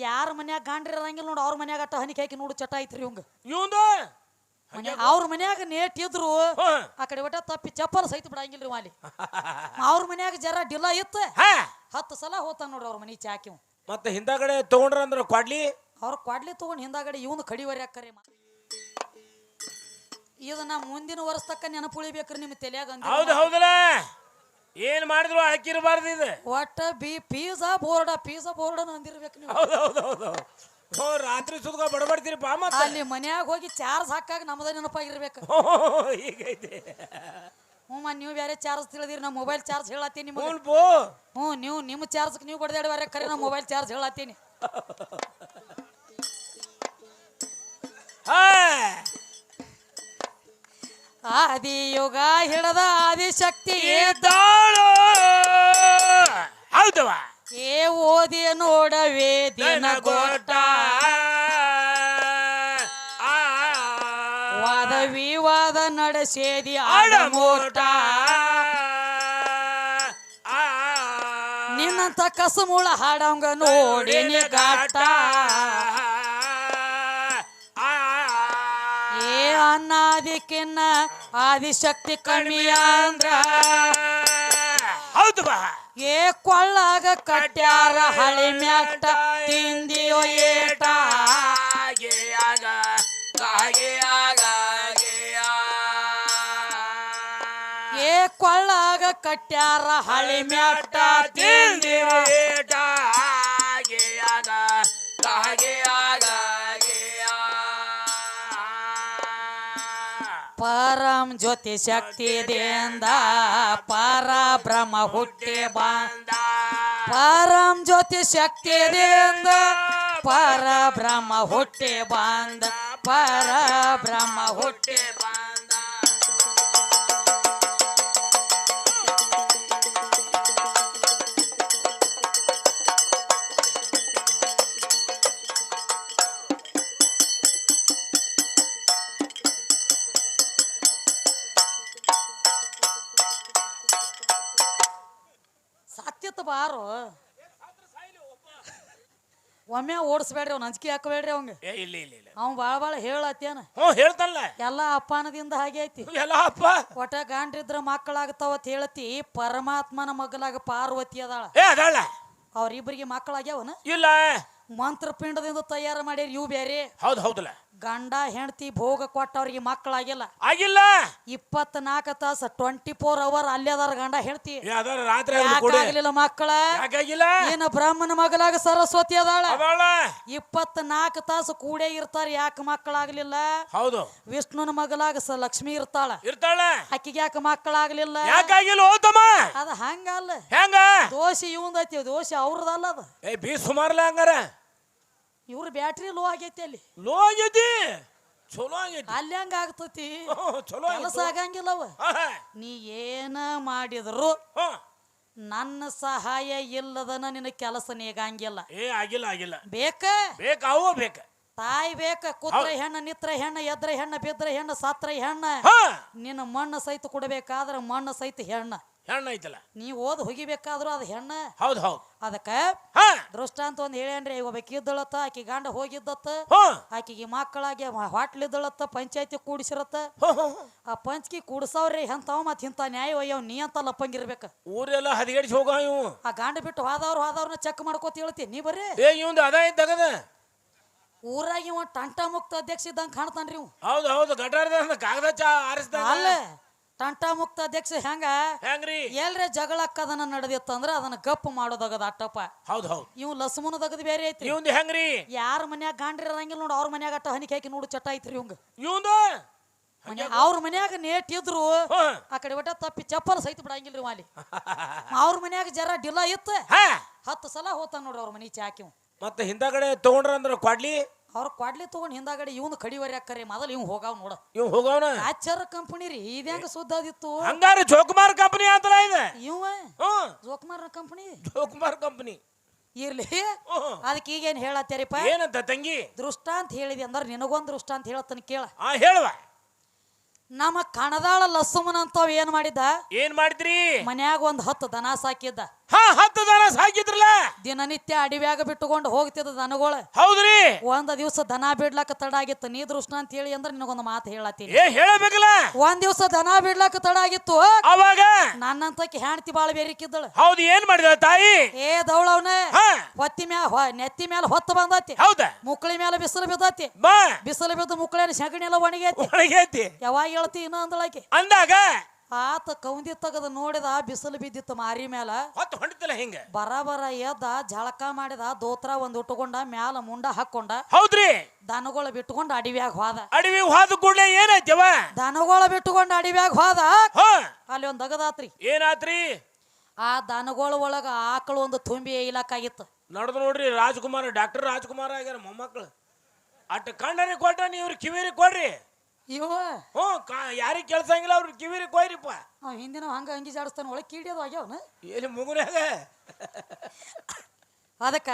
ಯಾರ ಮನ್ಯಾಗ ಗಾಂಡ್ರಿ ಇರಂಗಿಲ್ಲ ನೋಡು ಅವ್ರ ಮನ್ಯಾಗ ಅಟ್ಟ ಹನಿಕೆ ಹಾಕಿ ನೋಡು ಚಟ ಐತ್ರಿ ಇವಂಗ. ಇವಂದು? ಅವ್ರ ಮನ್ಯಾಗ ನೇಟ್ ಇದ್ರು ಆ ಕಡೆ ಒಟ್ಟ ತಪ್ಪಿ ಚಪ್ಪಲ್ ಸಹಿತ ಬಿಡಂಗಿಲ್ರಿ ಮಾಲಿ ಅವ್ರ ಮನ್ಯಾಗ ಜರ ಡಿಲ್ಲ ಇತ್ತು ಹತ್ತು ಸಲ ಹೋತಾನ ನೋಡ್ರಿ ಅವ್ರ ಮನಿ ಚಾಕಿವ್ ಮತ್ತೆ ಹಿಂದಾಗಡೆ ತಗೊಂಡ್ರ ಅಂದ್ರ ಕೊಡ್ಲಿ? ಅವ್ರ ಕೊಡ್ಲಿ ತಗೊಂಡ್ ಹಿಂದಾಗಡೆ ಇವನು ಕಡಿವರಿ ಹಾಕರಿ ಇದನ್ನ ಮುಂದಿನ ವರ್ಷ ತಕ್ಕ ನೆನಪುಳಿಬೇಕ್ರಿ ನಿಮ್ಮ ತಲೆಯಾಗ ಅಂದ್ರೆ. ಹೌದು ಹೌದಲ್ಲ ಏನ್ ಮಾಡಿದ್ರು ಅಳಕಿರಬಾರ್ದು ಇದು. ಒಟ್ಟ ಬಿ ಪೀಸಾ ಬೋರ್ಡ ಪೀಸಾ ಬೋರ್ಡ್ ಅಂದಿರ್ಬೇಕು ನೀವು. ಹೌದು ಹೌದು ಹೌದು ಹೋ ರಾತ್ರಿ ಸುದ್ಕ ಬಡಬಡ್ತೀರಿ ಬಾ ಮತ್ತೆ? ಅಲ್ಲಿ ಮನ್ಯಾಗ ಹೋಗಿ ಚಾರ್ಜ್ ಹಾಕಾಗ ನಮ್ಮದ ನೆನಪಾಗಿರ್ಬೇಕು. ಹೋ, ಹೀಗೈತೆ. ಹ್ಞೂ ನೀವು ಬೇರೆ ಚಾರ್ಜ್ ತಿಳಿದಿರಿ ನಾ ಮೊಬೈಲ್ ಚಾರ್ಜ್ ಹೇಳತ್ತೀನಿ ನಿಮಗೆ. ಹ್ಞೂ ಬೋ ಹ್ಞೂ ನೀವು ನಿಮ್ಮ ಚಾರ್ಜ್ಗೆ ನೀವು ಬಡ್ದಾಡಿ ಬೇರೆ ಕರೆ ನಾ ಮೊಬೈಲ್ ಚಾರ್ಜ್ ಹೇಳತ್ತೀನಿ. ಹಾ! ಆದಿಯುಗ ಹಿಡದ ಆದಿಶಕ್ತಿ ಇದ್ದಾಳು ಹೌದವ? ಏ ಓದಿ ನೋಡವೇ ದಿನ ಗೋಟ. ವಾದ ವಿವಾದ ನಡೆಸೇದಿ ಆಡಮೋಟ ನಿನ್ನಂತ ಕಸುಮುಳ ಹಾಡಂಗ ನೋಡಿನಿ ಗಾಟ. ಅನ್ನಾದಿಕ್ಕಿನ್ನ ಆದಿಶಕ್ತಿ ಕಮ್ಮಿ ಅಂದ್ರ ಹೌದು ಬಾ. ಏ ಕೊಳ್ಳಾಗ ಕಟ್ಯಾರ ಹಳಿ ಮ್ಯಾಟ ತಿಂದಿಯೋ ಏಟ. ಏ ಕೊಳ್ಳಾಗ ಕಟ್ಯಾರ ಹಳಿ ಮ್ಯಾಟ ತಿಂದಿಯೋ ಪರಂ ಜ್ಯೋತಿ ಶಕ್ತಿ ದೇಂದ ಪರಬ್ರಹ್ಮ ಹುಟ್ಟಿ ಬಂದ. ಪರಂ ಜ್ಯೋತಿ ಶಕ್ತಿ ದೇಂದ ಪರಬ್ರಹ್ಮ ಹುಟ್ಟಿ ಬಂದ. ಪರಬ್ರಹ್ಮ ಹುಟ್ಟಿ ಓಡಿಸ್ಬೇಡ್ರಿ ಅವ್ನ ಅಂಜಿಕೆ ಹಾಕಬೇಡ್ರಿ ಅವಂಗ. ಏ ಇಲ್ಲ ಇಲ್ಲ ಇಲ್ಲ. ಅವ್ನು ಬಾಳ ಬಾಳ ಹೇಳತ್ತೇನ ಹ್ಞೂ ಹೇಳ್ತಲ್ಲ. ಎಲ್ಲ ಅಪಾನದಿಂದ ಹಾಗೆ ಐತಿ. ಎಲ್ಲ ಅಪ್ಪ. ಒಟ ಗಾಂಡ್ರಿದ್ರ ಅಂತ ಹೇಳತಿ ಪರಮಾತ್ಮನ ಮಗಲಾಗ ಪಾರ್ವತಿ ಅದಾಳ. ಏ ಅದಲ್ಲ ಅವ್ರಿಬ್ರಿಗೆ ಮಕ್ಕಳಾಗ್ಯಾವನ? ಇಲ್ಲ. ಮಂತ್ರ ಪಿಂಡದಿಂದ ತಯಾರು ಮಾಡ್ಯಾರ ಇವು ಬೇರೆ ಹೌದು ಹೌದಲ್ಲ. ಗಂಡ ಹೆಂಡತಿ ಭೋಗ ಕೊಟ್ಟವ್ರಿಗೆ ಮಕ್ಕಳಾಗಿಲ್ಲ. ಆಗಿಲ್ಲ. ಇಪ್ಪತ್ನಾಲ್ಕು ತಾಸ ಟ್ವೆಂಟಿ ಫೋರ್ ಅವರ್ ಅಲ್ಲೇ ಅದಾರ ಗಂಡ ಹೆಂಡತಿ. ಏ ಅದರ ರಾತ್ರಿ ಆದ್ರೂ ಕೂಡ. ಯಾಕಾಗ್ಲಿಲ್ಲ ಮಕ್ಕಳ? ಯಾಕಾಗಿಲ್ಲ? ಏನ ಬ್ರಾಹ್ಮಣ ಮಗಳಾಗ ಸರಸ್ವತಿ ಅದಾಳ. ಅದಾಳ. ಇಪ್ಪತ್ನಾಲ್ಕು ತಾಸು ಕೂಡೇ ಇರ್ತಾರ ಯಾಕೆ ಮಕ್ಕಳಾಗ್ಲಿಲ್ಲ? ಹೌದು. ವಿಷ್ಣುನ ಮಗಳಾಗ ಸ ಲಕ್ಷ್ಮಿ ಇರ್ತಾಳ. ಇರ್ತಾಳ. ಅಕ್ಕಿಗೆ ಯಾಕೆ ಮಕ್ಕಳಾಗ್ಲಿಲ್ಲ? ಯಾಕಾಗಿಲ್ಲ ಹೋತಮ್ಮ ಅದ ಹಂಗಲ್ಲ. ಹೆಂಗ? ದೋಷಿ ಇವಂದೈತಿ ದೋಷಿ ಅವ್ರದಲ್ಲ ಅದ. ಏ ಬಿ ಸುಮಾರ್ಲ ಹಂಗಾರ. ಇವ್ರ ಬ್ಯಾಟ್ರಿ ಲೋ ಆಗೈತಿ ಅಲ್ಲಿ. ಲೋ ಆಗೈತಿ ಚಲೋ ಆಗೈತಿ ಅಲ್ಲಿ ಹಂಗ ಆಗ್ತತಿ. ಚಲೋ ಕೆಲಸ ಆಗಂಗಿಲ್ಲವ. ನೀ ಏನ ಮಾಡಿದ್ರು ನನ್ನ ಸಹಾಯ ಇಲ್ಲದನ ನಿನ್ನ ಕೆಲಸ ನೀಗಂಗಿಲ್ಲ. ಏ ಆಗಿಲ್ಲ ಆಗಿಲ್ಲ. ಬೇಕ? ಬೇಕ ಅವು ಬೇಕ. ತಾಯಿ ಬೇಕ ಕುತ್ರ ಹೆಣ್ಣ ನಿತ್ರ ಹೆಣ್ಣ ಎದ್ರ ಹೆಣ್ಣ ಬಿದ್ರ ಹೆಣ್ಣ ಸಾತ್ರ ಹೆಣ್ಣ. ನಿನ್ನ ಮಣ್ಣು ಸಹಿತ ಕೊಡಬೇಕಾದ್ರ ಮಣ್ಣು ಸಹಿತ ಹೆಣ್ಣ. ಹೆಣ್ಣ ಐತಲ್ಲ? ನೀ ಓದ್ ಹೋಗಿಬೇಕಾದ್ರೂ ಅದು ಹೆಣ್ಣ. ಹೌದು ಹೌದು. ಅದಕ್ಕ ಹಾ. ದೃಷ್ಟಾಂತ ಒಂದ್ ಹೇಳೇನ್ರಿ ಒಬ್ಬಾಕಿ ಇದ್ದಳತ್ತ ಆಕಿ ಗಂಡ ಹೋಗಿದ್ದತ್ತ ಹ್ಞೂ ಆಕಿಗೆ ಮಕ್ಕಳಾಗಿ ಹೋಟ್ಲಿದ್ದಳತ್ತ ಪಂಚಾಯತಿ ಕೂಡಿಸಿರತ್ತ. ಆ ಪಂಚಕಿ ಕೂಡ್ಸವ್ರಿ ಎಂತಾವ ಮತ್ ಇಂತ ನ್ಯಾಯ ಒಯ್ಯವ್ ನೀ ಅಂತ ಲಪ್ಪಂಗಿರ್ಬೇಕ. ಊರೆಲ್ಲ ಹದಿಗೆಡಿಸಿ ಹೋಗ ಇವು. ಆ ಗಂಡ ಬಿಟ್ಟು ಹೋದವ್ರು ಹೋದವ್ರನ್ನ ಚೆಕ್ ಮಾಡ್ಕೋತ ಹೇಳ್ತಿ ನೀ ಬರ್ರಿ. ಏ ಇವಂದು ಅದ ತಗದ. ಊರಾಗ ಇವ ಟಂಟ ಮುಕ್ತ ಅಧ್ಯಕ್ಷ ಇದ್ದಂಗ ಕಾಣ್ತಾನ್ರಿ ಇವ್. ಹೌದು ಹೌದು ಗಟಾರದ ಕಾಗದ ಚಾ ಆರಿಸ್ತಾ ಅಲ್ಲ ಟಂಟ ಮುಕ್ತ ಅಧ್ಯಕ್ಷ ಹೆಂಗ? ಹೆಂಗ್ರಿ? ಎಲ್ರೆ ಜಗಳ ನಡೆದಿತ್ತು ನಡೆದಿತ್ತಂದ್ರ ಅದನ್ನ ಗಪ್ ಮಾಡೋದಾಗದ ಅಟ್ಟಪ್ಪ. ಹೌದು ಹೌದು. ಇವ್ ಲಸಮುನದಗದ ಬೇರೆ ಐತ್ರಿ. ಇವಂದು ಹೆಂಗ್ರಿ? ಯಾರ ಮನ್ಯಾಗ ಗಾಂಡ್ರಿ ಇರಂಗಿಲ್ಲ ನೋಡ್ ಅವ್ರ ಮನ್ಯಾಗ ಅಟ್ಟ ಹನಿಕೆ ಹಾಕಿ ನೋಡು ಚಟ ಐತ್ರಿ ಇವಂಗ ಇವಂದು ಅವ್ರ ಮನ್ಯಾಗ ನೇಟ್ ಇದ್ರು ಆ ಕಡೆ ಒಟ್ಟ ತಪ್ಪಿ ಚಪ್ಪಲ್ ಸಹಿತ ಬಿಡಂಗಿಲ್ರಿ ಮಾಲಿ. ಅವ್ರ ಮನ್ಯಾಗ ಜರ ಡಿಲ್ಲ ಇತ್ತು. ಹತ್ತು ಸಲ ಹೋತಾನ ನೋಡ್ರಿ ಅವ್ರ ಮನಿ ಚಾಕಿ ಮತ್ತೆ ಹಿಂದಗಡೆ ತಗೊಂಡ್ರ ಅಂದ್ರೆ ಕೊಡ್ಲಿ? ಅವ್ರ ಕ್ವಾಡ್ಲಿ ತಗೊಂಡ್ ಹಿಂದಾಗಡೆ ಇವನು ಕಡಿವರಿ ಹಾಕರಿ ಮೊದಲು ಇವ್ ಹೋಗಾವ್ ನೋಡ. ಇವ್ ಹೋಗವನ? ಆಚಾರ ಕಂಪನಿ ರೀ ಇದ್ಯಾಂಗ ಅದಿತ್ತು ಹಂಗಾರ ಜೋಕುಮಾರ್ ಕಂಪನಿ ಅಂತಲ್ಲ ಇದೆ? ಇವ? ಜೋಕುಮಾರ್ ಕಂಪನಿ ಜೋಕುಮಾರ್ ಕಂಪನಿ ಇರ್ಲಿ. ಅದಕ್ಕೆ ಅದಕ್ಕೆ ಈಗೇನ್ ಹೇಳತ್ತೇರಿಪ್ಪ? ಏನಂತ ತಂಗಿ? ದೃಷ್ಟಾಂತ ಹೇಳಿದೆ ಅಂದ್ರೆ ನಿನಗೊಂದ್ ದೃಷ್ಟಾಂತ ಹೇಳತ್ತನ ಕೇಳ. ಆ ಹೇಳುವ. ನಮ್ಮ ಕಣದಾಳ ಲಸ್ಸುಮನ ಅಂತವ್ ಏನ್ ಮಾಡಿದ್ದ? ಏನ್ ಮಾಡಿದ್ರಿ? ಮನ್ಯಾಗ ಒಂದ್ ಹತ್ತು ದನ ಸಾಕಿದ್ದ. ಹಾ ಹತ್ತು ದನ ಸಾಕಿದ್ರಲ್ಲ? ದಿನನಿತ್ಯ ಅಡಿವ್ಯಾಗ ಬಿಟ್ಟುಕೊಂಡು ಹೋಗ್ತಿದ್ದ ದನಗಳ. ಹೌದ್ರಿ? ಒಂದ್ ದಿವಸ ದನ ಬಿಡ್ಲಾಕ ತಡ ಆಗಿತ್ತು. ನೀ ದೃಷ್ಣ ಅಂತ ಹೇಳಿ ಅಂದ್ರೆ ನಿನಗೊಂದು ಮಾತು ಹೇಳತ್ತೀನಿ. ಏ ಹೇಳಬೇಕಲ್ಲ? ಒಂದ್ ದಿವಸ ದನ ಬಿಡ್ಲಾಕ ತಡ ಆಗಿತ್ತು. ಅವಾಗ? ನನ್ನಂತಕ್ಕೆ ಹೆಣ್ತಿ ಬಾಳ ಬೇರಿಕಿದ್ದಳು ಹೌದು ಏನ್ ಮಾಡಿದ ತಾಯಿ? ಏ ದೌಳವ್ನ ಹಾ. ಹೊತ್ತಿ ಮ್ಯಾ ನೆತ್ತಿ ಮ್ಯಾಲ ಹೊತ್ತು ಬಂದತಿ. ಹೌದ? ಮುಕ್ಳಿ ಮ್ಯಾಲ ಬಿಸಿಲು ಬಿದ್ದತಿ. ಬಾ. ಬಿಸಿಲು ಬಿದ್ದು ಮುಕ್ಳಿನ ಸಗಣಿ ಎಲ್ಲ ಒಣಗೇತಿ ಯಾವಾಗ ಹೇಳ್ತಿ ಇನ್ನ ಅಂದಳಾಕಿ. ಅಂದಾಗ? ಆತ ಕೌಂದಿ ತೆಗೆದು ನೋಡಿದ ಬಿಸಿಲು ಬಿದ್ದಿತ್ತು ಮಾರಿ ಮ್ಯಾಲ. ಹೊತ್ತು ಹೊಂಟಿತಲ್ಲ ಹಿಂಗ? ಬರಬರ ಎದ್ದ ಜಳಕ ಮಾಡಿದ ದೋತ್ರ ಒಂದ್ ಉಟ್ಕೊಂಡ ಮ್ಯಾಲ ಮುಂಡ ಹಾಕೊಂಡ. ಹೌದ್ರಿ? ದನಗಳ ಬಿಟ್ಟುಕೊಂಡು ಅಡವ್ಯಾಗ ಹೋದ. ಅಡವಿ ಹೋದ ಕೂಡಲೇ ಏನಾಯ್ತವ ದನಗಳ ಬಿಟ್ಟುಕೊಂಡು ಅಡವ್ಯಾಗ ಹೋದ. ಅಲ್ಲಿ ಒಂದ್ ದಗದಾತ್ರಿ. ಏನಾತ್ರಿ? ಆ ದನಗಳ ಒಳಗ ಆಕಳು ಒಂದು ತುಂಬಿ ಇಲಾಕಾಗಿತ್ತು ನಡೆದು ನೋಡ್ರಿ ರಾಜ್ಕುಮಾರ್ ಡಾಕ್ಟರ್ ರಾಜ್ಕುಮಾರ್ ಆಗ್ಯಾರ ಮೊಮ್ಮಕ್ಳು. ಅಟ್ ಕಣ್ಣರಿ ಕೊಟ್ಟ ನೀವ್ರಿ ಕಿವಿರಿ ಕೊಡ್ರಿ. ಇವ? ಹ್ಞೂ ಯಾರಿಗೆ ಕೆಲ್ಸಂಗಿಲ್ಲ ಅವ್ರು ಕಿವಿರಿ ಕೊಯ್ರಿಪ್ಪ. ಅವ್ ಹಿಂದಿನ ಹಂಗ ಅಂಗಿ ಜಾಡಿಸ್ತಾನ ಒಳಗೆ ಕೀಡಿಯೋದು ಆಗ್ಯಾವನ? ಏನು ಮುಗುನ್ಯಾಗ ಅದಕ್ಕ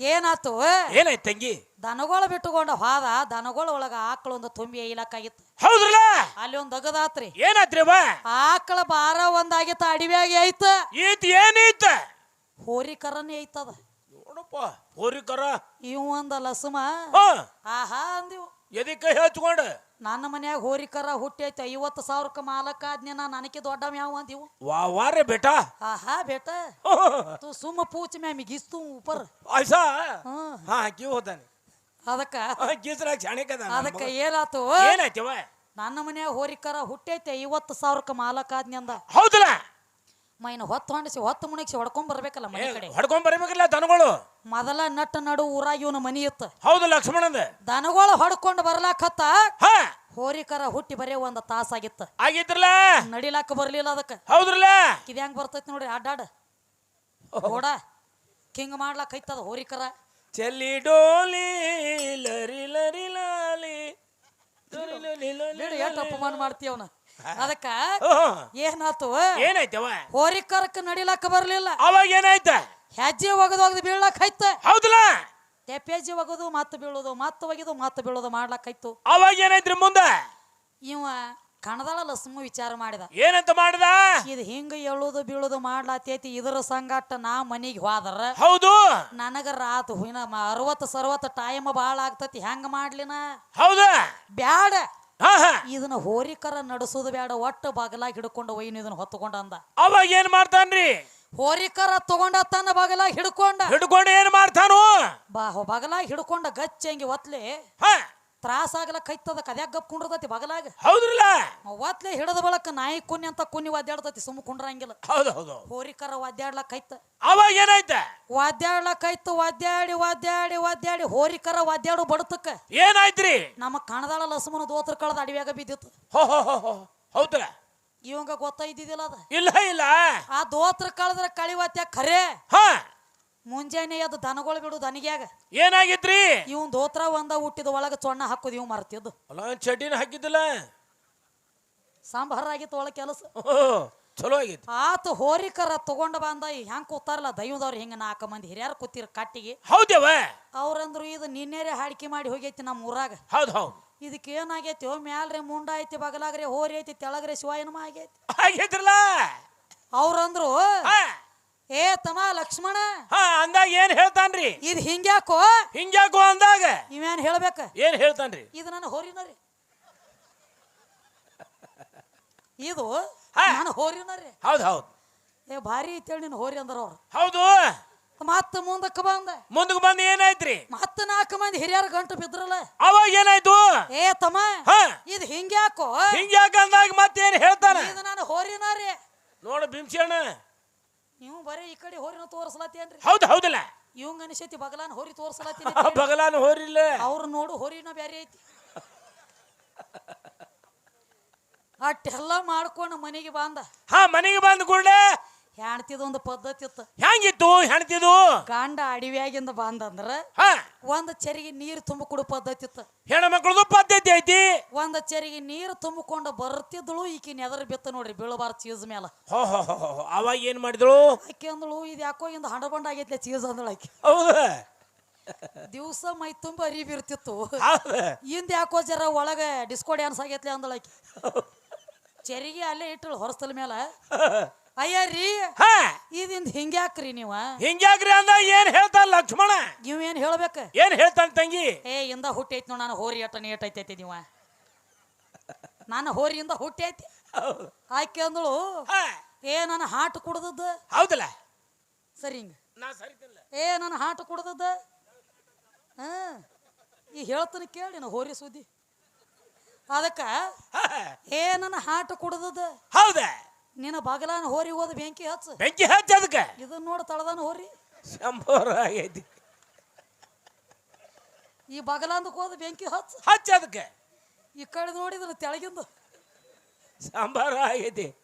ಏನಾತು? ಏನಾಯ್ತು ತಂಗಿ? ದನಗೋಳ ಬಿಟ್ಟುಕೊಂಡ ಹಾದ ದನಗೋಳ ಒಳಗ ಆಕಳು ಒಂದು ತುಂಬಿ ಇಲಾಕಾಗಿತ್ತು ಹೌದ್ರಲ್ಲ? ಅಲ್ಲಿ ಒಂದ್ ದೊಗದಾತ್ರಿ. ಏನಾತ್ರಿ ಬಾ ಆಕಳ ಬಾರ ಒಂದಾಗಿತ್ತ ಅಡವ್ಯಾಗ ಐತ ಈತ ಏನೈತ ಹೋರಿ ಕರನೇ ಐತದ ನೋಡಪ್ಪ ಹೋರಿಕರ. ಇವ್ ಒಂದ ಲಸುಮ. ಆಹಾ ಅಂದಿವು. ಎದಕ್ಕೆ ಹಚ್ಕೊಂಡು. ನನ್ನ ಮನ್ಯಾಗ ಹೋರಿಕರ ಹುಟ್ಟೈತಿ ಐವತ್ತು ಸಾವಿರಕ್ಕ ಮಾಲಕ್ಕ ಆದ್ನೆ ನಾ ನನಗೆ ದೊಡ್ಡ ಮ್ಯಾವ ಅಂದಿವು. ವಾ ವಾರೆ ಬೇಟಾ. ಆಹಾ ಬೇಟ. ತು ಸುಮ್ಮ ಪೂಚ ಮ್ಯಾ ಗಿಸ್ತು ಉಪರ್. ಐಸಾ ಹ್ಮ್ ಹಾ ಕಿವ್ ಹೋದಾನೆ. ಅದಕ್ಕ? ಗಿಸ್ರ ಶಾಣಿಕದ ಅದಕ್ಕ ಏನಾತು? ಏನಾಯ್ತವ? ನನ್ನ ಮನ್ಯಾಗ ಹೋರಿಕರ ಹುಟ್ಟೈತಿ ಐವತ್ತು ಸಾವಿರಕ್ಕ ಮಾಲಕ್ಕ ಆದ್ನೆ ಅಂದ. ಹೌದಲ್ಲ? ಮೈನ ಹೊತ್ತು ಹೊಂಡಿಸಿ ಹೊತ್ತು ಮುಣಿಸಿ ಹೊಡ್ಕೊಂಡ್ ಬರ್ಬೇಕಲ್ಲ ಮನೆ ಕಡೆ. ಹೊಡ್ಕೊಂಡ್ ಬರ್ಬೇಕಲ್ಲ ದನಗಳು? ಮೊದಲ ನಟ್ಟ ನಡು ಊರಾಗ ಇವನ ಮನಿ ಇತ್ತು. ಹೌದು ಲಕ್ಷ್ಮಣಂದ ದನಗಳು ಹೊಡ್ಕೊಂಡ್ ಬರ್ಲಾಕತ್ತ ಹೋರಿಕರ ಹುಟ್ಟಿ ಬರೇ ಒಂದ್ ತಾಸಾಗಿತ್ತು ಆಗಿದ್ರಲ್ಲ ನಡಿಲಾಕ ಬರ್ಲಿಲ್ಲ ಅದಕ್ಕ. ಹೌದ್ರಲ್ಲ ಇದ್ ಹೆಂಗ್ ಬರ್ತೈತಿ ನೋಡ್ರಿ ಅಡ್ಡಾಡ ಓಡ. ಕಿಂಗ್ ಮಾಡ್ಲಾಕ ಐತದ ಹೋರಿಕರ. ಚೆಲ್ಲಿ ಡೋಲಿ ಲರಿ ಲರಿ ಲಾಲಿ. ಬಿಡು ಎಷ್ಟು ಅಪಮಾನ ಮಾಡ್ತೀವನ ಅದಕ್ಕ. ಏನಾತು ಏನಾಯ್ತವ? ಹೋರಿಕರಕ್ಕೆ ನಡಿಲಕ್ಕ ಬರ್ಲಿಲ್ಲ. ಅವಾಗ ಏನಾಯ್ತ? ಹೆಜ್ಜೆ ಒಗದು ಒಗದು ಬೀಳಕ್ ಹೈತ ಹೌದಲ್ಲ? ತೆಪ್ಪೆಜ್ಜೆ ಒಗದು ಮತ್ತೆ ಬೀಳೋದು ಮತ್ತೆ ಒಗೆದು ಮತ್ತೆ ಬೀಳೋದು ಮಾಡ್ಲಾಕೈತು ಅವಾಗ ಏನಾಯ್ತ್ರಿ ಮುಂದ? ಇವ ಕಣದಾಳ ಲಸ್ಮು ವಿಚಾರ ಮಾಡಿದ. ಏನಂತ ಮಾಡಿದ? ಇದು ಹಿಂಗ ಎಳುದು ಬೀಳುದು ಮಾಡ್ಲಾತೈತಿ ಇದರ ಸಂಗಾಟ ನಾ ಮನಿಗೆ ಹೋದ್ರ. ಹೌದು. ನನಗ ರಾತ್ ಹುಯಿನ ಅರವತ್ತು ಸರ್ವತ್ತು ಟೈಮ್ ಬಾಳ ಆಗ್ತತಿ ಹೆಂಗ ಮಾಡ್ಲಿನ? ಹೌದ. ಬ್ಯಾಡ. ಇದನ್ನ ಹೋರಿಕರ ನಡೆಸೋದು ಬೇಡ ಒಟ್ಟು ಬಗಲಾಗಿ ಹಿಡ್ಕೊಂಡು ಒಯ್ನು ಇದನ್ನ ಹೊತ್ತುಕೊಂಡ ಅಂದ. ಅವಾಗ ಏನ್ ಮಾಡ್ತಾನ್ರಿ? ಹೋರಿಕರ ತಗೊಂಡ ತನ್ನ ಬಗಲಾಗಿ ಹಿಡ್ಕೊಂಡ. ಹಿಡ್ಕೊಂಡು ಏನ್ ಮಾಡ್ತಾನು? ಬಾ ಬಗಲಾಗಿ ಹಿಡ್ಕೊಂಡ ಗಚ್ಚಂಗಿ ಒತ್ಲೆ. ಹಾ. ತ್ರಾಸ ಆಗಲ ಕೈತದ ಕದ್ಯಾಗ ಗಪ್ ಬಗಲಾಗ? ಹೌದ್ರಲ್ಲ? ಒತ್ಲೆ ಹಿಡದ ಬಳಕ ನಾಯಿ ಕುನ್ನಿ ಅಂತ ಕುನ್ನಿ ಒದ್ದಾಡ್ತತಿ ಸುಮ್ಮ ಕುಂಡ್ರಂಗಿಲ್ಲ. ಹೌದು ಹೌದು ಹೋರಿಕರ ಒದ್ದಾಡ್ಲಕ್ ಕೈತ. ಅವಾಗ ಏನಾಯ್ತ? ಒದ್ದಾಡ್ಲಕ್ ವಾದ್ಯಾಡಿ ವಾದ್ಯಾಡಿ ವಾದ್ಯಾಡಿ ಒದ್ದಾಡಿ ಹೋರಿಕರ ವಾದ್ಯಾಡು ಬಡತಕ್ಕ. ಏನಾಯ್ತ್ರಿ? ನಮ್ಮ ಕಣದಾಳ ಲಸಮನ ದೋತ್ರ ಕಳದ ಅಡವ್ಯಾಗ ಬಿದ್ದಿತ್ತು. ಹೋ ಹೋ ಹೋ ಹೋ ಹೌದ್ರ? ಇವಂಗ ಗೊತ್ತೈದಿದಿಲ್ಲ ಅದ. ಇಲ್ಲ ಇಲ್ಲ. ಆ ದೋತ್ರ ಕಳೆದ್ರ ಕಳಿವತ್ಯ ಖರೆ. ಹಾ. ಮುಂಜಾನೆ ಅದು ದನಗಳು ಬಿಡು ದನಿಗ್ಯಾಗ. ಏನಾಗಿದ್ರಿ ಇವನ್ ದೋತ್ರ ಒಂದ ಹುಟ್ಟಿದ ಒಳಗ ಚೊಣ್ಣ ಹಾಕೋದು ಇವ್ ಮರ್ತಿದ್ದು. ಅಲ್ಲ ಚಡ್ಡಿನ ಹಾಕಿದ್ದಿಲ್ಲ? ಸಾಂಬಾರ ಆಗಿತ್ತು ಒಳಗ ಕೆಲಸ. ಓ, ಚಲೋ ಆಗೈತಿ ಆತು ಹೋರಿಕರ ತಗೊಂಡ ಬಂದ ಹೆಂಗ್ ಕೂತಾರಲ್ಲ ದೈವದವ್ರು ಹಿಂಗ ನಾಲ್ಕು ಮಂದಿ ಹಿರಿಯರ್ ಕೂತಿರ್ ಕಟ್ಟಿಗೆ. ಹೌದೇವ ಅವ್ರಂದ್ರು ಇದು ನಿನ್ನೆರೆ ಹಾಡಿಕೆ ಮಾಡಿ ಹೋಗೈತಿ ನಮ್ಮ ಊರಾಗ. ಹೌದು ಹೌದು. ಇದಕ್ಕೆ ಏನಾಗೈತಿ ಮ್ಯಾಲ್ರಿ ಮುಂಡ ಐತಿ ಬಗಲಾಗ್ರೆ ಹೋರಿ ಐತಿ ತೆಳಗ್ರೆ ಶಿವಾಯನಮ ಆಗೈತಿ. ಆಗಿದ್ರಲ್ಲ ಅವ್ರಂದ್ರು ಹಾ. ಏ ತಮ ಲಕ್ಷ್ಮಣ ಹಾ ಅಂದಾಗ ಏನ್ ಹೇಳ್ತಾನ್ರಿ? ಇದು ಹಿಂಗ್ಯಾಕೋ? ಹಿಂಗ್ಯಾಕೋ ಅಂದಾಗ? ಇವೇನ್ ಹೇಳ್ಬೇಕ? ಏನ್ ಹೇಳ್ತಾನ್ರಿ? ಇದು ನನ್ನ ಹೋರಿನ ರೀ ಇದು ಹಾ. ನನ್ನ ಹೋರಿನ ರೀ ಹೌದು ಹೌದು. ಏ ಭಾರಿ ಐತೇಳಿ ನಿನ್ನ ಹೋರಿ ಅಂದ್ರ ಅವ್ರು. ಹೌದು. ಮತ್ತ ಮುಂದಕ್ಕೆ ಬಂದ. ಮುಂದಕ್ಕೆ ಬಂದು ಏನಾಯ್ತ್ರಿ? ಮತ್ತ ನಾಲ್ಕು ಮಂದಿ ಹಿರಿಯರ ಗಂಟು ಬಿದ್ರಲ್ಲ. ಅವಾಗ ಏನಾಯ್ತು? ಏ ತಮ್ಮ ಇದು ಹಿಂಗ್ಯಾಕೋ? ಹಿಂಗ್ಯಾಕ ಅಂದಾಗ ಮತ್ತೇನ್ ಹೇಳ್ತಾನೆ? ಇದು ನಾನು ಹೋರಿನ ರೀ ನೋಡು ಬಿಂಸಣ್ಣ ನೀವು ಬರೀ ಈ ಕಡೆ ಹೋರಿನ ತೋರಿಸ್ಲತ್ತೇನ್ರಿ ಹೌದು ಹೌದಲ್ಲ. ಇವಂಗ ಅನಿಸೈತಿ ಬಗಲಾನ ಹೋರಿ ತೋರಿಸ್ಲತ್ತೀನಿ ಬಗಲಾನ ಹೋರಿಲ್ಲ. ಅವ್ರು ನೋಡು ಹೋರಿನ ಬ್ಯಾರೆ ಐತಿ. ಅಟ್ಟೆಲ್ಲ ಮಾಡ್ಕೊಂಡು ಮನೆಗೆ ಬಂದ. ಹಾ ಮನೆಗೆ ಬಂದ ಕೂಡಲೇ ಹೆಣ್ತಿದೊಂದು ಪದ್ಧತಿ ಇತ್ತು. ಹೆಂಗಿತ್ತು ಹೆಣ್ತಿದು? ಗಂಡ ಅಡಿವಿಯಾಗಿಂದ ಬಂದಂದ್ರ ಒಂದ್ ಚರಿಗೆ ನೀರು ತುಂಬ ಕೊಡು ಪದ್ಧತಿ ಇತ್ತು. ಹೆಣ್ಮಕ್ಳದು ಪದ್ಧತಿ ಐತಿ? ಒಂದ್ ಚರಿಗೆ ನೀರು ತುಂಬಿಕೊಂಡು ಬರ್ತಿದ್ಳು ಈಕಿ ನೆದರ್ ಬಿತ್ತ ನೋಡ್ರಿ ಬೀಳಬಾರ ಚೀಸ್ ಮೇಲ. ಅವಾಗ ಏನ್ ಮಾಡಿದ್ಳು? ಆಕೆ ಅಂದಳು ಇದು ಯಾಕೋ ಇಂದ ಹಂಡ ಬಂಡ ಆಗೈತ್ಲೆ ಚೀಸ್ ಅಂದಳು ಆಕಿ. ದಿವಸ ದಿವ್ಸ ಮೈ ತುಂಬ ಅರಿವಿರ್ತಿತ್ತು ಹೌದ. ಇಂದ ಯಾಕೋ ಜರ ಒಳಗೆ ಡಿಸ್ಕೋ ಡ್ಯಾನ್ಸ್ ಆಗೈತ್ಲೆ ಅಂದಳು ಆಕಿ. ಚೆರಿಗೆ ಅಲ್ಲೇ ಇಟ್ಟಳು ಹೊರಸ್ತಲ ಮೇಲ. ಅಯ್ಯ ರೀ ಹಾ. ಇದಿಂದ ಹಿಂಗ್ಯಾಕ್ರಿ ನೀವ? ಹಿಂಗ್ಯಾಕ್ರಿ ಅಂದ ಏನ್ ಹೇಳ್ತಾನ ಲಕ್ಷ್ಮಣ? ನೀವ್ ಏನ್ ಹೇಳ್ಬೇಕ? ಏನ್ ಹೇಳ್ತಾನ ತಂಗಿ? ಏ ಇಂದ ಹುಟ್ಟೈತ್ ನೋಡ್ ನಾನು ಹೋರಿ ಅಟ್ಟ ನೀಟ್ ಐತೈತಿ ನೀವ. ನಾನು ಹೋರಿಯಿಂದ ಹುಟ್ಟೈತಿ. ಆಕೆ ಅಂದಳು ಹಾ, ಏ ನನ್ನ ಹಾಟ್ ಕುಡ್ದದ್ದ? ಹೌದಲ್ಲ? ಸರಿ ಹಿಂಗ. ಏ ನನ್ನ ಹಾಟ್ ಕುಡ್ದದ್ದು? ಹಾ. ಈ ಹೇಳ್ತಾನೆ ಕೇಳಿ ನಾ ಹೋರಿ ಸುದ್ದಿ. ಅದಕ್ಕ ಏ ನನ್ನ ಹಾಟ ಕುಡ್ದದ? ಹೌದ? ನಿನ್ನ ಬಗಲಾನ ಹೋರಿ ಹೋದ ಬೆಂಕಿ ಹಚ್ಚ. ಬೆಂಕಿ ಹಚ್ಚ ಅದಕ್ಕ? ಇದನ್ನ ನೋಡ ತಳದಾನ ಹೋರಿ. ಶಂಭೋರ ಆಗೈತಿ. ಈ ಬಗಲಾಂದಕ್ಕೆ ಹೋದ ಬೆಂಕಿ ಹಚ್ಚ. ಹಚ್ಚ ಅದಕ್ಕೆ? ಈ ಕಡೆ ನೋಡಿದ್ರೆ ತೆಳಗಿಂದ. ಸಾಂಬಾರ ಆಗೈತಿ.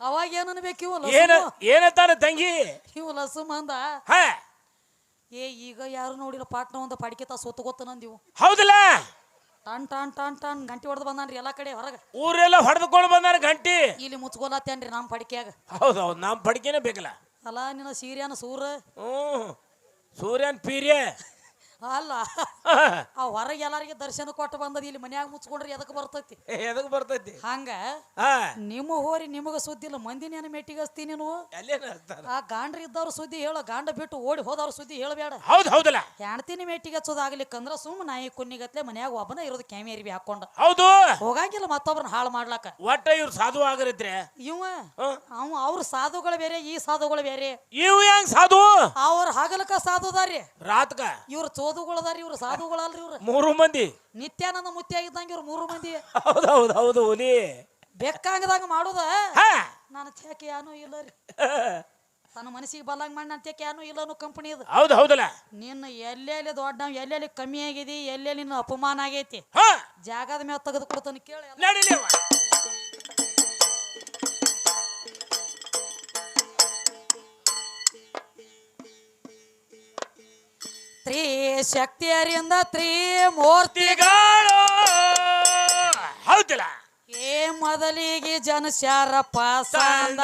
ಅವಾಗ ಏನನ್ಬೇಕು ಇವು ಏನ ಏನತ್ತಾನ ತಂಗಿ? ಇವ ಲಸು ಅಂದ ಹಾ. ಏ ಈಗ ಯಾರು ನೋಡಿಲ್ಲ ಪಾಟ್ನ ಒಂದು ತಾ ಸೊತ್ತು ಗೊತ್ತ ನಂದಿವು ಹೌದಲ್ಲ? ಟನ್ ಟನ್ ಟನ್ ಟನ್ ಗಂಟಿ ಹೊಡೆದು ಬಂದಾನ್ರಿ ಎಲ್ಲಾ ಕಡೆ ಹೊರಗೆ. ಊರೆಲ್ಲ ಹೊಡೆದುಕೊಂಡು ಬಂದಾರ ಗಂಟಿ. ಇಲ್ಲಿ ಮುಚ್ಕೊಲತ್ತೇನ್ರಿ ನಮ್ಮ ಪಡಿಕೆಯಾಗ. ಹೌದು ನಮ್ಮ ಪಡಿಕೆನೇ ಬೇಕಲ್ಲ. ಅಲ್ಲ ನಿನ್ನ ಸೀರ್ಯಾನ ಸೂರ. ಹ್ಞೂ ಸೂರ್ಯನ್ ಪೀರ್ಯ. ಅಲ್ಲ. ಆ ಹೊರಗೆ ಎಲ್ಲಾರಿಗೆ ದರ್ಶನ ಕೊಟ್ಟು ಬಂದದ ಇಲ್ಲಿ ಮನ್ಯಾಗ ಮುಚ್ಕೊಂಡ್ರಿ ಎದಕ್ಕೆ ಬರ್ತೈತಿ? ಎದಕ್ ಬರ್ತೈತಿ? ಹಂಗ? ನಿಮ್ಮ ಹೋರಿ ನಿಮಗ ಸುದ್ದಿ ಇಲ್ಲ ಮಂದಿ ನೆನ ಮೆಟ್ಟಿಗಸ್ತಿ ನೀನು? ಆ ಗಾಂಡ್ರ ಇದ್ದವ್ರ ಸುದ್ದಿ ಹೇಳ ಗಾಂಡ ಬಿಟ್ಟು ಓಡಿ ಹೋದವ್ರ ಸುದ್ದಿ ಹೇಳಬೇಡ. ಹೌದು ಹೌದಲ್ಲ. ಹೆಣ್ತಿನ ಮೆಟ್ಟಿಗಚ್ಚೋದಾಗ್ಲಿಕ್ಕಂದ್ರ ಸುಮ್ ನಾಯಿ ಕುನ್ನಿಗತ್ಲೆ ಮನ್ಯಾಗ ಒಬ್ಬನ ಇರೋದು ಕ್ಯಾಮಿ ಅರಿವಿ ಹಾಕೊಂಡ. ಹೌದು. ಹೋಗಾಗಿಲ್ಲ ಮತ್ತೊಬ್ರನ್ನ ಹಾಳು ಮಾಡ್ಲಾಕ. ಒಟ್ಟ ಇವ್ರ ಸಾಧು ಆಗರಿದ್ರೆ? ಇವ ಅವ್ ಅವ ಅವ್ರ ಸಾಧುಗಳು ಬೇರೆ ಈ ಸಾಧುಗಳು ಬೇರೆ. ಇವ್ ಹೆಂಗ್ ಸಾಧು? ಅವ್ರ ಹಗಲಕ ಸಾಧುದಾರಿ ರಾತ್ಕ ಇವ್ರ ಚೋದುಗಳದಾರಿ ಇವ್ರು ಸಾಧುಗಳಲ್ರಿ ಇವ್ರು. ಮೂರು ಮಂದಿ. ನಿತ್ಯಾನಂದ ಮುತ್ಯ ಆಗಿದ್ದಂಗ ಇವ್ರು ಮೂರು ಮಂದಿ. ಹೌದು ಹೌದು ಹೌದು ಹುಲಿ. ಬೆಕ್ಕಂಗದಂಗ ಮಾಡುದ? ಹಾ. ನನ್ನ ತ್ಯಾಕೆ ಯಾನು ಇಲ್ಲ ರೀ. ತನ್ನ ಮನಸ್ಸಿಗೆ ಬಲ್ಲಂಗ್ ಮಾಡಿ ನನ್ನ ತ್ಯಾಕೆ ಯಾನು ಇಲ್ಲ ಅನ್ನೋ ಕಂಪನಿ ಅದು ಹೌದು ಹೌದಲ್ಲ. ನಿನ್ನ ಎಲ್ಲೆಲ್ಲಿ ದೊಡ್ಡ ಎಲ್ಲೆಲ್ಲಿ ಕಮ್ಮಿ ಆಗಿದೆ ಎಲ್ಲೆಲ್ಲಿ ನಿನ್ನ ಅಪಮಾನ ಆಗೈತಿ? ಹಾ. ಜಾಗದ ಮೇಲೆ ತೆಗೆದು ಕೊಡ್ತಾನೆ ಕೇಳಿ ಎಲ್ಲ. ನಡಿಲಿ ತ್ರೀ ಶಕ್ತಿಯರಿಂದ ತ್ರೀ ಮೂರ್ತಿಗಳು. ಹೌದಿಲ್ಲ ಹೌದಲ್ಲ? ಏ ಮೊದಲಿಗೆ ಜನಸ್ಯಾರಪ್ಪ ಸಂದ.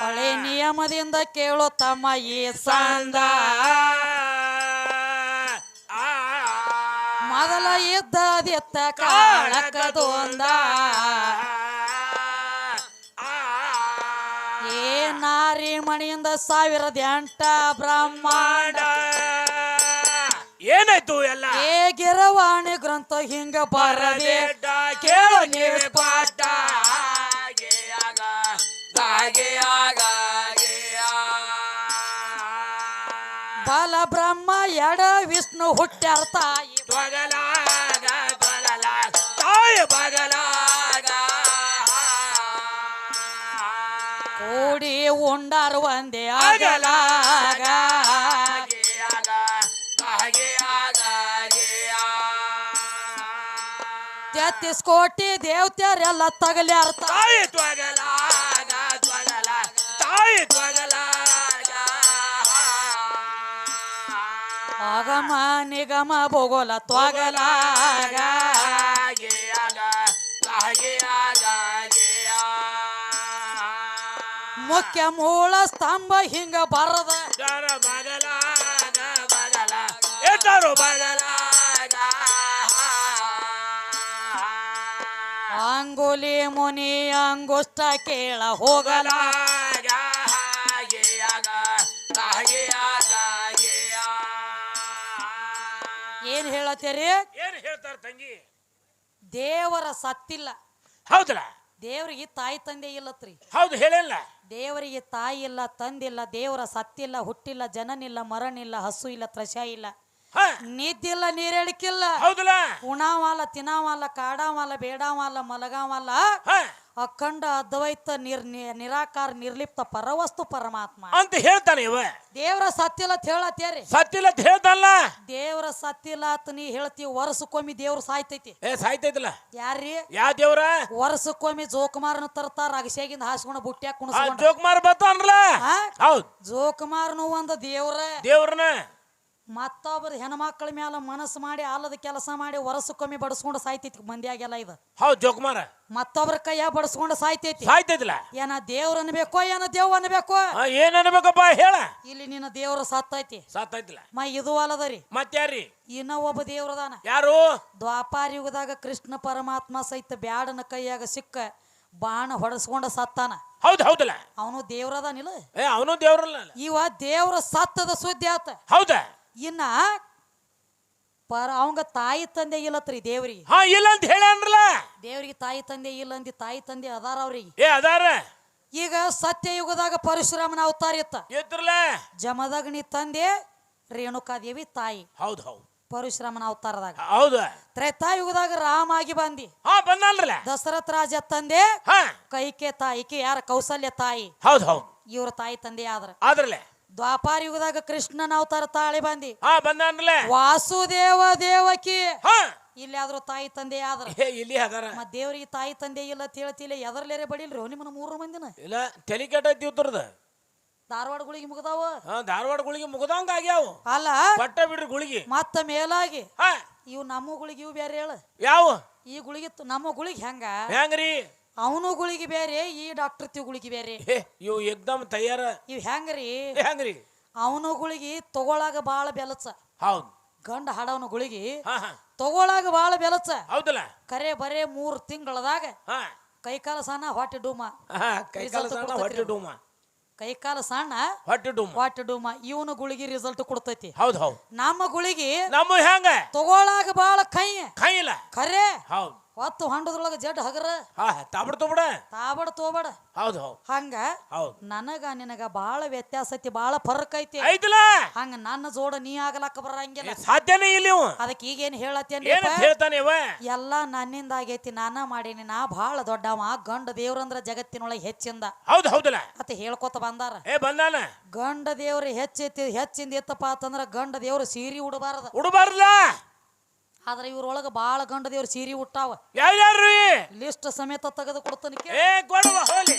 ಹಳೆ ನಿಯಮದಿಂದ ಕೇಳೋ ತಮ್ಮ ಈ ಸಂದ. ಮೊದಲ ಇದ್ದ ಕಾಳಕದೊಂದ ನಾರಿ ಮಣಿಯಿಂದ ಸಾವಿರದ ಎಂಟ ಬ್ರಹ್ಮಾಂಡ. ಏನಾಯ್ತು ಎಲ್ಲ? ಏ ಗಿರವಾಣಿ ಗ್ರಂಥ ಹಿಂಗ ಬರದೆ ಕೇಳು ನೀವು ಪಾಠ. ಬಲ ಬ್ರಹ್ಮ ಎಡ ವಿಷ್ಣು ಹುಟ್ಟ್ಯಾರ ತಾಯಿ. ತೊಗಲಾಗ ತಾಯಿ ಬಗಲಾಗ ಉಂಡಾರು ಒಂದೇ ಆಗಲಾಗ. ತೆತ್ತಿಸ್ ಕೋಟಿ ದೇವತೆಯರೆಲ್ಲ ತಗಲ್ಯಾರ ತಾಯಿ ತೊಗಲಾಗ ತಾಯಿ ಆಗಮ ನಿಗಮ ಭೂಗೋಲ ತೊಗಲಾಗ ಮೂಲ ಸ್ತಂಭ ಹಿಂಗ ಬರದ. ಅಂಗುಲಿ ಮುನಿ ಅಂಗುಷ್ಟ ಕೇಳ ಹೋಗಲ ಏನ್ ಹೇಳತ್ತೀರಿ? ಏನ್ ಹೇಳ್ತಾರ ತಂಗಿ? ದೇವರ ಸತ್ತಿಲ್ಲ. ಹೌದಲ್ಲ? ದೇವರಿಗೆ ತಾಯಿ ತಂದೆ ಇಲ್ಲತ್ರಿ. ಹೌದು ಹೇಳಿಲ್ಲ ದೇವರಿಗೆ ತಾಯಿ ಇಲ್ಲ ತಂದಿಲ್ಲ ದೇವರ ಸತ್ತಿಲ್ಲ ಹುಟ್ಟಿಲ್ಲ ಜನನಿಲ್ಲ ಮರಣಿಲ್ಲ ಹಸು ಇಲ್ಲ ತ್ರಶ ಇಲ್ಲ. ನಿದ್ದಿಲ್ಲ ನೀರೇಳಿಕಿಲ್ಲ ಹೌದಲ್ಲ. ತಿನ್ನಾವಾಲ ತಿನ್ನಾವಲ್ಲ ಬೇಡಾವಾಲ ಬೇಡಾವಲ್ಲ ಮಲಗಾವಲ್ಲ. ಹ. ಅಖಂಡ ಅದ್ವೈತ ನಿರ್ ನಿ- ನಿರಾಕಾರ ನಿರ್ಲಿಪ್ತ ಪರವಸ್ತು ಪರಮಾತ್ಮ. ಅಂತ ಹೇಳ್ತಾನೆ ಇವ. ದೇವರ ಸತ್ತಿಲ್ಲ ಅಂತ ಹೇಳತ್ತೇರಿ ಸತ್ತಿಲ್ಲ ಅಂತ ಹೇಳ್ತಾನಲ್ಲ ದೇವರ ಸತ್ತಿಲ್ಲ ಅಂತ ನೀ ಹೇಳ್ತಿ ವರ್ಷಕ್ಕೊಮ್ಮೆ ದೇವ್ರ ಸಾಯ್ತೈತಿ. ಏ ಸಾಯ್ತೈತಿಲ್ಲ? ಯಾರ್ರಿ? ಯಾ ದೇವ್ರ? ವರ್ಷಕ್ಕೊಮ್ಮೆ ಜೋಕುಮಾರನ ತರ್ತಾರ ಅಗಸೆಗಿಂದ ಹಾಸ್ಕೊಂಡ ಬುಟ್ಟ್ಯಾಗ ಆ ಕುಣಿಸ್ಕೊಂಡ ಜೋಕುಮಾರ್ ಬರ್ತಾನಲ್ಲ ಹೌದು ಹೌದ್. ಜೋಕುಮಾರನು ಒಂದು ದೇವ್ರ. ದೇವ್ರನ ಮತ್ತೊಬ್ಬರ ಹೆಣ್ಮಕ್ಳ ಮೇಲೆ ಮನಸ್ಸು ಮಾಡಿ ಅಲ್ಲದ ಕೆಲಸ ಮಾಡಿ ವರ್ಷಕ್ಕೊಮ್ಮೆ ಬಡಿಸ್ಕೊಂಡು ಸಾಯ್ತೈತಿ ಮಂದಿಯಾಗೆಲ್ಲ ಇದು. ಹೌದು ಜೋಕುಮಾರ. ಮತ್ತೊಬ್ಬರ ಕೈಯ ಬಡಿಸ್ಕೊಂಡು ಸಾಯ್ತೈತಿ. ಸಾಯ್ತೈತಿಲ್ಲ? ಏನ ದೇವ್ರ ಅನ್ಬೇಕೋ ಏನ ದೇವ್ ಅನ್ಬೇಕೋ? ಏನ್ ಅನ್ಬೇಕಪ್ಪ ಹೇಳ. ಇಲ್ಲಿ ನಿನ್ನ ದೇವ್ರ ಸತ್ತೈತಿ. ಸಾತೈತಿಲ್ಲ ಮ ಇದು ಅಲ್ಲದರಿ. ಮತ್ತಾರಿ ಇನ್ನ ಒಬ್ಬ ದೇವ್ರದಾನ ಯಾರು? ದ್ವಾಪಾರ ಯುಗದಾಗ ಕೃಷ್ಣ ಪರಮಾತ್ಮ ಸಹಿತ ಬ್ಯಾಡನ ಕೈಯಾಗ ಸಿಕ್ಕ ಬಾಣ ಹೊಡೆಸ್ಕೊಂಡ ಸತ್ತಾನ. ಹೌದ್ ಹೌದಲ್ಲ. ಅವನು ದೇವ್ರದಾನಿಲ್ಲ ಏ ಅವನು ದೇವ್ರಲ್ಲ. ಇವ ದೇವ್ರ ಸತ್ತದ ಸುದ್ದಿ ಆತ. ಹೌದ? ಇನ್ನ ಪರ ಅವಂಗ ತಾಯಿ ತಂದೆ ಇಲ್ಲತ್ರಿ ದೇವ್ರಿಗೆ ಹಾ ಇಲ್ಲ ಅಂತ ಹೇಳ ದೇವ್ರಿಗೆ ತಾಯಿ ತಂದೆ ಇಲ್ಲ ಅಂದಿ ತಾಯಿ ತಂದೆ ಅದಾರ ಅವ್ರಿಗೆ ಏ ಅದಾರ. ಈಗ ಸತ್ಯ ಯುಗದಾಗ ಪರಶುರಾಮನ ಅವತಾರ ಇತ್ತ. ಜಮದಗ್ನಿ ತಂದೆ ರೇಣುಕಾದೇವಿ ತಾಯಿ. ಹೌದ್ ಹೌದು. ಪರಶುರಾಮನ ಅವತಾರದಾಗ. ಹೌದ. ತ್ರೇತಾಯುಗದಾಗ ರಾಮ ಆಗಿ ಬಂದಿ. ಹಾ ಬಂದಲ್ರಲ್ಲ ದಶರಥ ರಾಜ ತಂದೆ ಕೈಕೆ ತಾಯಿ ಈಕೆ ಯಾರ ಕೌಸಲ್ಯ ತಾಯಿ. ಹೌದ್ ಹೌದು. ಇವ್ರ ತಾಯಿ ತಂದೆ ಆದ್ರ. ಆದ್ರಲ್ಲ. ದ್ವಾಪಾರ ಯುಗದಾಗ ಕೃಷ್ಣನ ಅವತಾರ ತಾಳಿ ಬಂದಿ. ಹಾ ವಾಸುದೇವ ದೇವಕಿ. ಹಾ. ಇಲ್ಲಿ ಆದ್ರೂ ತಾಯಿ ತಂದೆ ಆದ್ರ? ಏ ಇಲ್ಲಿ ಅದಾರ. ಮತ್ ದೇವ್ರಿಗೆ ತಾಯಿ ತಂದೆ ಇಲ್ಲ ಅಂತ ಹೇಳ್ತಿಲ್ಲ ಎದರ್ಲೇರೆ ಬಡಿಲ್ರಿ ನಿಮ್ಮನ ನಿಮ್ಮನ್ನ ಮೂರು ಮಂದಿನ? ಇಲ್ಲ ತಲೆ ಕೆಟ್ಟೈತಿ ಉತ್ತರದ ಧಾರವಾಡ ಗುಳಿಗೆ ಮುಗದಾವ? ಹಾ ಧಾರವಾಡ ಗುಳಿಗೆ ಮುಗದಂಗ ಆಗ್ಯಾವ. ಅಲ್ಲ? ಪಟ್ಟ ಬಿಡ್ರಿ ಗುಳಿಗೆ. ಮತ್ತ ಮೇಲಾಗಿ. ಹಾ. ಇವು ನಮ್ಮ ಗುಳಿಗೆ ಇವು ಬೇರೆ ಹೇಳ. ಯಾವ? ಈ ಗುಳಿಗೆ ನಮ್ಮ ಗುಳಿಗೆ ಹೆಂಗ? ಹೆಂಗ್ರಿ? ಅವನು ಗುಳಿಗೆ ಬೇರೆ ಈ ಡಾಕ್ಟರ್ ತಿಳಿಗೆ ಗುಳಿಗೆ ಬೇರೆ. ಏ ಇವು ಎಕ್ದಮ್ ತಯಾರ. ಇವ್ ಹೆಂಗ್ರಿ? ಹೆಂಗ್ರಿ? ಅವನು ಗುಳಿಗೆ ತಗೊಳಾಗ ಬಾಳ ಬೆಲಚ ಹೌದು. ಗಂಡ ಹಾಡವನ ಗುಳಿಗೆ ಹಾ ಹಾ. ತಗೊಳಾಗ ಬಾಳ ಬೆಲಚ ಹೌದಲ್ಲ? ಕರೆ ಬರೇ ಮೂರ್ ತಿಂಗಳದಾಗ ಹಾ. ಕೈಕಾಲ ಸಣ್ಣ ಹೊಟ್ಟೆ ಡೂಮ. ಹಾ ಕೈ ಕಾಲ Result ಸಣ್ಣ ಕೊಡ್ತೈತ್ರಿ ಹೊಟ್ಟೆ. ಡೂಮ. ಕೈಕಾಲ ಸಣ್ಣ ಹೊಟ್ಟೆ ಡೂಮ. ಹೊಟ್ಟೆ ಡೂಮ. ಇವನು ಗುಳಿಗೆ ರಿಸಲ್ಟ್ ಕೊಡ್ತೈತಿ. ಹೌದ್ ಹೌದ್. ನಮ್ಮ ಗುಳಿಗೆ ನಮ್ಮ ಹೆಂಗ? ತಗೊಳಾಗ ಬಾಳ ಕೈ. ಕೈ ಇಲ್ಲ. ಖರೆ ಹೌದ್. ಹೊತ್ತು ಹೊಂಡದ್ರೊಳಗ ಜಡ್ ಹಗರ. ಹಾ ತಾಬಡ್ ತೋಬಡ. ತಾಬಡ ತೋಬಡ. ಹೌದು ಹೌದ್. ಹಂಗ ಹೌದು. ನನಗ ನಿನಗ ಬಾಳ ವ್ಯತ್ಯಾಸ ಐತಿ ಬಾಳ ಫರಕ್ ಐತಿ. ಐತಲ್ಲ ಹಂಗ ನನ್ನ ಜೋಡ ನೀ ಆಗಲಕ್ಕ ಬರಂಗಿಲ್ಲ. ಸಾಧ್ಯನೇ ಇಲ್ಲ ಇವ. ಅದಕ್ಕೆ ಈಗೇನ್ ಹೇಳತ್ತೇನಿ ಏನಂತ ಹೇಳ್ತಾನೆ ಇವ? ಎಲ್ಲ ನನ್ನಿಂದ ಆಗೈತಿ ನಾನ ಮಾಡೀನಿ ನಾ ಬಾಳ ದೊಡ್ಡವ ಗಂಡ ದೇವ್ರಂದ್ರ ಜಗತ್ತಿನೊಳಗೆ ಹೆಚ್ಚಿಂದ. ಹೌದು ಹೌದಲ್ಲ. ಅಂತ ಹೇಳ್ಕೊತ ಬಂದಾರ. ಏ ಬಂದಾನ? ಗಂಡ ದೇವ್ರ ಹೆಚ್ಚೈತಿ ಹೆಚ್ಚಿಂದ ಎತ್ತಪ್ಪ ಅಂತಂದ್ರ ಗಂಡ ದೇವ್ರ ಸೀರಿ ಉಡಬಾರದ. ಉಡಬಾರ್ಲ ಆದ್ರ ಇವ್ರೊಳಗ ಬಾಳ ಗಂಡ ದೇವ್ರ ಸೀರಿ ಉಟ್ಟಾವ. ಯಾರ್ಯಾರ್ರಿ? ಲಿಸ್ಟ್ ಸಮೇತ ತೆಗೆದು ಕೊಡ್ತಾನೆ ಏ ಕೊಡುವ ಹೋಲಿ.